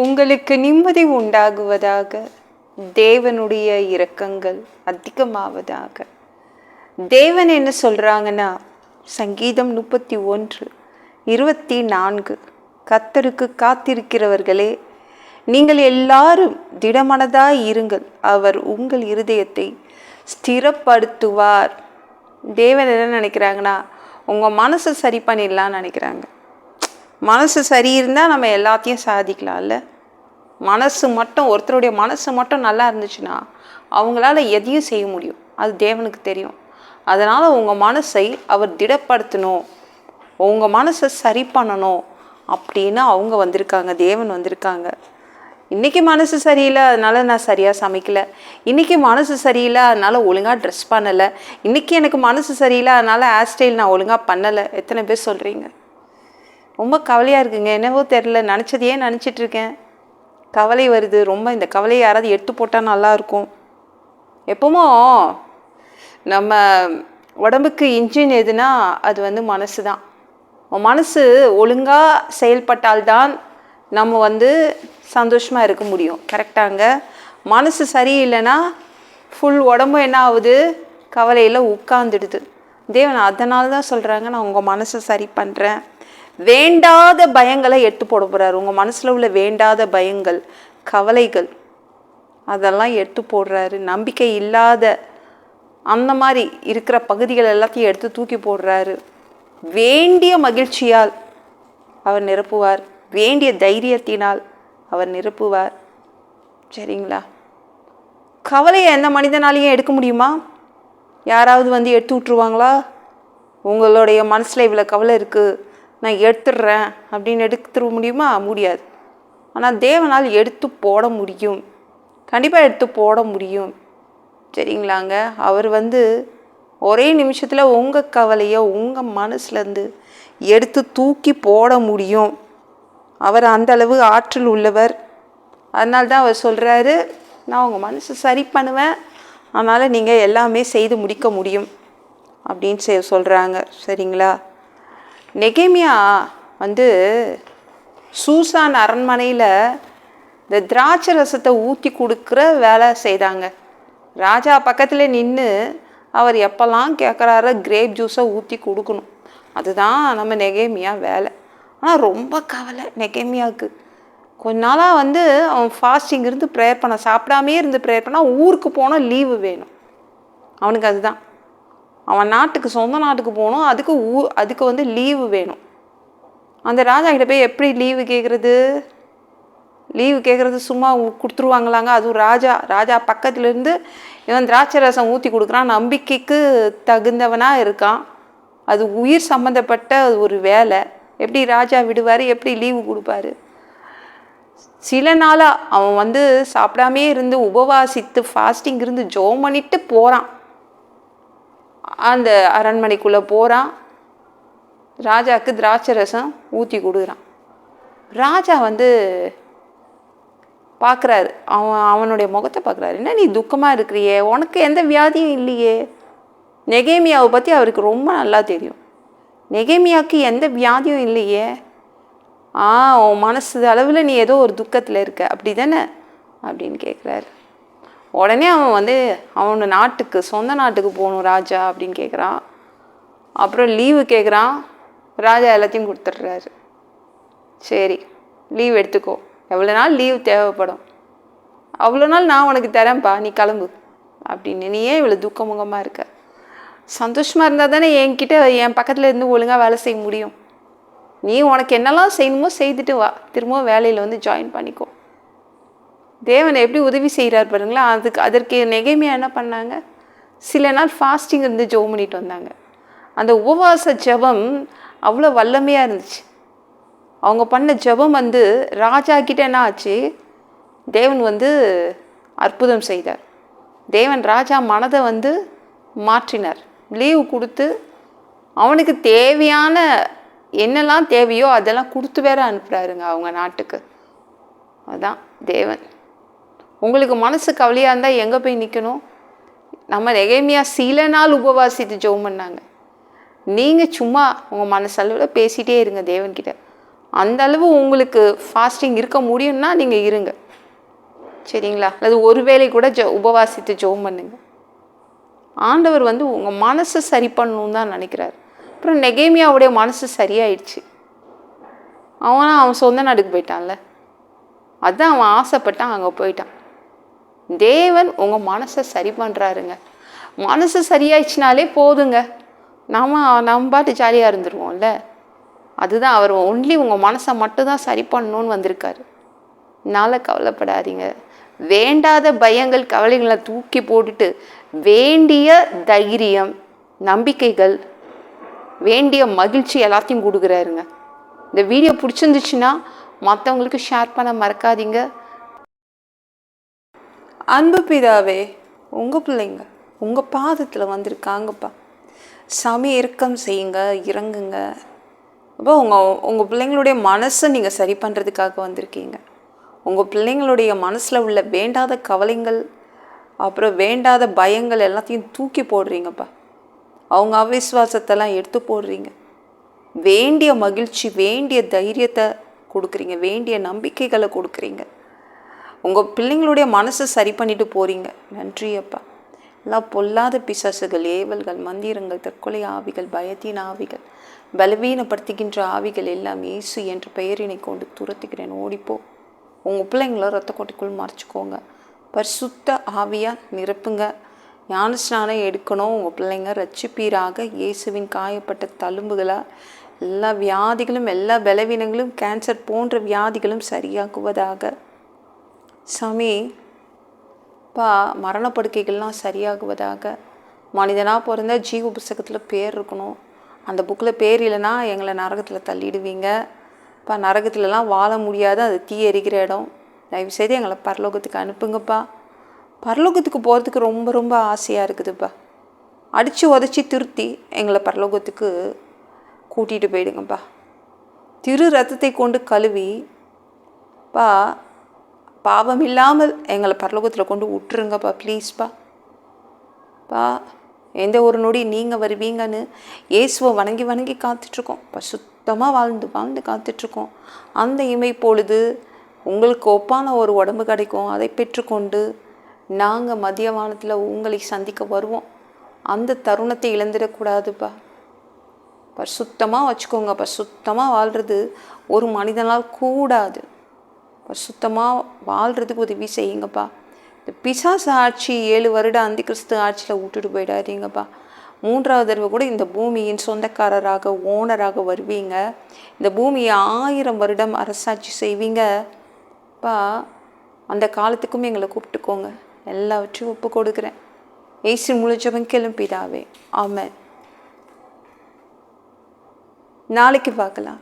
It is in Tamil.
உங்களுக்கு நிம்மதி உண்டாகுவதாக தேவனுடைய இரக்கங்கள் அதிகமாவதாக. தேவன் என்ன சொல்கிறாங்கன்னா சங்கீதம் முப்பத்தி ஒன்று இருபத்தி நான்கு கத்தருக்கு காத்திருக்கிறவர்களே நீங்கள் எல்லாரும் திடமனதாய் இருங்கள். அவர் உங்கள் இருதயத்தை ஸ்திரப்படுத்துவார். தேவன் என்ன நினைக்கிறாங்கன்னா உங்கள் மனசை சரி பண்ணிடலான்னு நினைக்கிறாங்க. மனசு சரி இருந்தால் நம்ம எல்லாத்தையும் சாதிக்கலாம்ல? மனசு மட்டும் ஒருத்தருடைய மனசு மட்டும் நல்லா இருந்துச்சுன்னா அவங்களால எதையும் செய்ய முடியும். அது தேவனுக்கு தெரியும். அதனால் உங்கள் மனசை அவர் திடப்படுத்தணும். உங்கள் மனசை சரி பண்ணணும் அப்படின்னு அவங்க வந்திருக்காங்க. தேவன் வந்திருக்காங்க. இன்றைக்கி மனசு சரியில்லை அதனால் நான் சரியாக சமைக்கலை. இன்றைக்கி மனசு சரியில்லை அதனால் ஒழுங்காக ட்ரெஸ் பண்ணலை. இன்றைக்கி எனக்கு மனசு சரியில்லை அதனால் ஹேர் ஸ்டைல் நான் ஒழுங்காக பண்ணலை. எத்தனை பேர் சொல்கிறீங்க ரொம்ப கவலையாக இருக்குங்க. என்னவோ தெரில நினச்சதையே நினச்சிட்ருக்கேன். கவலை வருது. ரொம்ப இந்த கவலையை யாராவது எடுத்து போட்டால் நல்லாயிருக்கும் எப்போமோ நம்ம உடம்புக்கு இன்ஜின் எதுனா அது வந்து மனசு தான். மனசு ஒழுங்காக செயல்பட்டால்தான் நம்ம வந்து சந்தோஷமாக இருக்க முடியும். கரெக்டாங்க மனசு சரியில்லைன்னா ஃபுல் உடம்பு என்ன ஆகுது? கவலையில் உட்காந்துடுது தேவன் அதனால தான் சொல்கிறாங்க நான் உங்கள் மனசை சரி பண்ணுறேன் வேண்டாத பயங்களை எடுத்து போட போகிறாரு உங்கள் மனசில் உள்ள வேண்டாத பயங்கள் கவலைகள் அதெல்லாம் எடுத்து போடுறாரு. நம்பிக்கை இல்லாத அந்த மாதிரி இருக்கிற பகுதிகள் எல்லாத்தையும் எடுத்து தூக்கி போடுறாரு. வேண்டிய மகிழ்ச்சியால் அவர் நிரப்புவார். வேண்டிய தைரியத்தினால் அவர் நிரப்புவார். சரிங்களா? கவலையை எந்த மனிதனாலையும் எடுக்க முடியுமா? யாராவது வந்து எடுத்து விட்ருவாங்களா உங்களுடைய மனசில் இவ்வளோ கவலை இருக்குது நான் எடுத்துடுறேன் அப்படின்னு எடுத்துட முடியுமா? முடியாது. ஆனால் தேவனால் எடுத்து போட முடியும். கண்டிப்பாக எடுத்து போட முடியும். சரிங்களாங்க? அவர் வந்து ஒரே நிமிஷத்தில் உங்கள் கவலையை உங்கள் மனசுலேருந்து எடுத்து தூக்கி போட முடியும். அவர் அந்த அளவு ஆற்றல் உள்ளவர். அதனால தான் அவர் சொல்கிறாரு நான் உங்கள் மனசு சரி பண்ணுவேன். அதனால் நீங்கள் எல்லாமே செய்து முடிக்க முடியும். அப்படின்னு சொல்கிறாங்க சரிங்களா? நெகேமியா வந்து சூசான் அரண்மனையில் இந்த திராட்சை ரசத்தை ஊற்றி கொடுக்குற வேலை செய்தாங்க. ராஜா பக்கத்தில் நின்று அவர் எப்போல்லாம் கேட்குறாரோ கிரேப் ஜூஸை ஊற்றி கொடுக்கணும். அதுதான் நம்ம நெகேமியா வேலை. ஆனால் ரொம்ப கவலை நெகேமியாவுக்கு. கொஞ்ச நாளாக வந்து அவன் ஃபாஸ்டிங் இருந்து ப்ரேயர் பண்ண சாப்பிடாமே இருந்து ப்ரேயர் பண்ணால் ஊருக்கு போனால் லீவு வேணும். அவனுக்கு அதுதான். அவன் நாட்டுக்கு சொந்த நாட்டுக்கு போகணும். அதுக்கு ஊ அதுக்கு வந்து லீவு வேணும். அந்த ராஜா கிட்ட போய் எப்படி லீவு கேட்குறது லீவு கேட்குறது சும்மா கொடுத்துருவாங்களாங்க. அதுவும் ராஜா. ராஜா பக்கத்துலேருந்து இவன் திராட்சை ரசம் ஊற்றி கொடுக்குறான். நம்பிக்கைக்கு தகுந்தவனாக இருக்கான். அது உயிர் சம்மந்தப்பட்ட ஒரு வேலை. எப்படி ராஜா விடுவார்? எப்படி லீவு கொடுப்பாரு? சில நாளாக அவன் வந்து சாப்பிடாமே இருந்து உபவாசித்து ஃபாஸ்டிங் இருந்து ஜோம் பண்ணிட்டு போகிறான் அந்த அரண்மனைக்குள்ளே போகிறான் ராஜாவுக்கு திராட்சை ரசம் ஊற்றி கொடுக்குறான். ராஜா வந்து பார்க்குறாரு அவன் அவனுடைய முகத்தை பார்க்குறாரு என்ன நீ துக்கமாக இருக்கிறியே? உனக்கு எந்த வியாதியும் இல்லையே. நெகேமியாவை பற்றி அவருக்கு ரொம்ப நல்லா தெரியும். நெகேமியாவுக்கு எந்த வியாதியும் இல்லையே. ஆ உன் மனசு அளவில் நீ ஏதோ ஒரு துக்கத்தில் இருக்க. அப்படி தானே அப்படின்னு கேட்குறாரு உடனே அவன் வந்து அவனோட நாட்டுக்கு சொந்த நாட்டுக்கு போகணும் ராஜா அப்படின்னு கேட்குறான் அப்புறம் லீவு கேட்குறான் ராஜா எல்லாத்தையும் கொடுத்துட்றாரு. சரி லீவ் எடுத்துக்கோ. எவ்வளோ நாள் லீவ் தேவைப்படும். அவ்வளோ நாள் நான் உனக்கு தரேன்ப்பா நீ கிளம்பு அப்படின்னு. நீ ஏன் இவ்வளோ துக்கமுகமாக இருக்க? சந்தோஷமாக இருந்தால் தானே என்கிட்ட என் பக்கத்தில் இருந்து ஒழுங்காக வேலை செய்ய முடியும். நீ உனக்கு என்னெல்லாம் செய்யணுமோ செய்துட்டு வா. திரும்பவும் வேலையில் வந்து ஜாயின் பண்ணிக்கோ. தேவன் எப்படி உதவி செய்கிறார் பாருங்களா? அதுக்கு அதற்கு நெகைமையாக என்ன பண்ணாங்க? சில நாள் ஃபாஸ்டிங் இருந்து ஜெபம் பண்ணிட்டு வந்தாங்க. அந்த உபவாச ஜெபம் அவ்வளோ வல்லமையாக இருந்துச்சு. அவங்க பண்ண ஜெபம் வந்து ராஜா கிட்ட என்ன ஆச்சு? தேவன் வந்து அற்புதம் செய்தார். தேவன் ராஜா மனதை வந்து மாற்றினார். லீவு கொடுத்து அவனுக்கு தேவையான என்னெல்லாம் தேவையோ அதெல்லாம் கொடுத்து வேற அனுப்புகிறாருங்க அவங்க நாட்டுக்கு. அதுதான் தேவன். உங்களுக்கு மனசு கவலையாக இருந்தால் எங்கே போய் நிற்கணும் நம்ம நெகைமையாக சில நாள் உபவாசித்து ஜெபம் பண்ணாங்க. நீங்கள் சும்மா உங்கள் மனசளவில் பேசிகிட்டே இருங்க தேவன்கிட்ட. அந்த அளவு உங்களுக்கு ஃபாஸ்டிங் இருக்க முடியும்னா நீங்கள் இருங்க. சரிங்களா? அல்லது ஒரு வேளை கூட ஜ உபவாசித்து ஜெபம் பண்ணுங்க. ஆண்டவர் வந்து உங்கள் மனசை சரி பண்ணணும்னு தான் நினைக்கிறார். அப்புறம் நெகேமியாவுடைய மனசு சரியாயிடுச்சு. அவனா அவன் சொந்த நாட்டுக்கு போயிட்டான்ல. அதுதான் அவன் ஆசைப்பட்டான் அங்கே போயிட்டான். தேவன் உங்கள் மனசை சரி பண்ணுறாருங்க மனசு சரியாயிடுச்சுனாலே போதுங்க. நாம் நம்ம பாட்டு ஜாலியாக இருந்துருவோம்ல. அதுதான் அவர் ஒன்லி உங்கள் மனசை மட்டும்தான் சரி பண்ணணும்னு வந்திருக்காரு. என்னால் கவலைப்படாதீங்க. வேண்டாத பயங்கள் கவலைகளை தூக்கி போட்டுட்டு வேண்டிய தைரியம் நம்பிக்கைகள் வேண்டிய மகிழ்ச்சி எல்லாத்தையும் கொடுக்குறாருங்க. இந்த வீடியோ பிடிச்சிருந்துச்சுன்னா மற்றவங்களுக்கு ஷேர் பண்ண மறக்காதீங்க. அன்பு பிதாவே உங்கள் பிள்ளைங்க உங்கள் பாதத்தில் வந்திருக்காங்கப்பா. சாமி இறக்கம் செய்யுங்க இறங்குங்க. அப்போ உங்கள் உங்கள் பிள்ளைங்களுடைய மனசை நீங்கள் சரி பண்ணுறதுக்காக வந்திருக்கீங்க. உங்கள் பிள்ளைங்களுடைய மனசில் உள்ள வேண்டாத கவலைங்கள் அப்புறம் வேண்டாத பயங்கள் எல்லாத்தையும் தூக்கி போடுறீங்கப்பா. அவங்க அவிஸ்வாசத்தெல்லாம் எடுத்து போடுறீங்க. வேண்டிய மகிழ்ச்சி வேண்டிய தைரியத்தை கொடுக்குறீங்க வேண்டிய நம்பிக்கைகளை கொடுக்குறீங்க. உங்கள் பிள்ளைங்களுடைய மனசை சரி பண்ணிட்டு போகிறீங்க நன்றி அப்பா. எல்லாம் பொல்லாத பிசாசுகள் ஏவல்கள் மந்திரங்கள் தற்கொலை ஆவிகள் பயத்தின் ஆவிகள் பலவீனப்படுத்துகின்ற ஆவிகள் எல்லாம் இயேசு என்ற பெயரினை கொண்டு துரத்துக்கிறேன் ஓடிப்போ. உங்கள் பிள்ளைங்கள ரத்த கோட்டைக்குள் மறைச்சிக்கோங்க. பரிசுத்த ஆவியாக நிரப்புங்க. ஞான ஸ்நானம் எடுக்கணும். உங்கள் பிள்ளைங்க ரட்சிப்பீராக இயேசுவின் காயப்பட்ட தழும்புகளாக எல்லா வியாதிகளும் எல்லா பலவீனங்களும் கேன்சர் போன்ற வியாதிகளும் சரியாகுவதாக சாமி பா மரணப்படுக்கைகள்லாம் சரியாகுவதாக. மனிதனாக பிறந்தா ஜீவ புஸ்தகத்தில் பேர் இருக்கணும். அந்த புக்கில் பேர் இல்லைன்னா எங்களை நரகத்தில் தள்ளிடுவீங்க. இப்போ நரகத்துலலாம் வாழ முடியாது. அது தீ எரிக்கிற இடம். தயவுசெய்து எங்களை பரலோகத்துக்கு அனுப்புங்கப்பா. பரலோகத்துக்கு போகிறதுக்கு ரொம்ப ரொம்ப ஆசையாக இருக்குதுப்பா. அடித்து உதச்சி திருத்தி எங்களை பரலோகத்துக்கு கூட்டிகிட்டு போயிடுங்கப்பா. திரு ரத்தத்தை கொண்டு கழுவி பா பாவம் இல்லாமல் எங்களை பரலோகத்தில் கொண்டு விட்டுருங்கப்பா ப்ளீஸ்ப்பா பா எந்த ஒரு நொடி நீங்கள் வருவீங்கன்னு இயேசுவை வணங்கி வணங்கி காத்துட்ருக்கோம். இப்போ சுத்தமாக வாழ்ந்து வாழ்ந்து காத்துட்ருக்கோம். அந்த இமை பொழுது உங்களுக்கு ஒப்பான ஒரு உடம்பு கிடைக்கும். அதை பெற்றுக்கொண்டு நாங்கள் மதிய வானத்தில் உங்களை சந்திக்க வருவோம். அந்த தருணத்தை இழந்துடக்கூடாதுப்பா. பரிசுத்தமாக வச்சுக்கோங்க. பரிசுத்தமாக வாழ்கிறது ஒரு மனிதனால் கூடாது. பரிசுத்தமாக வாழ்கிறதுக்கு உதவி செய்யுங்கப்பா. இந்த பிசாசு ஆட்சி ஏழு வருடம் அந்தி கிறிஸ்து ஆட்சியில் விட்டுட்டு போயிடாதீங்கப்பா. மூன்றாவது தடவை கூட இந்த பூமியின் சொந்தக்காரராக ஓனராக வருவீங்க. இந்த பூமியை ஆயிரம் வருடம் அரசாட்சி செய்வீங்க பா அந்த காலத்துக்கும் எங்களை கூப்பிட்டுக்கோங்க. எல்லாவற்றையும் ஒப்பு கொடுக்குறேன். ஏசி முழிச்சவன் கிளம்பிடாவே ஆமாம் நாளைக்கு பார்க்கலாம்.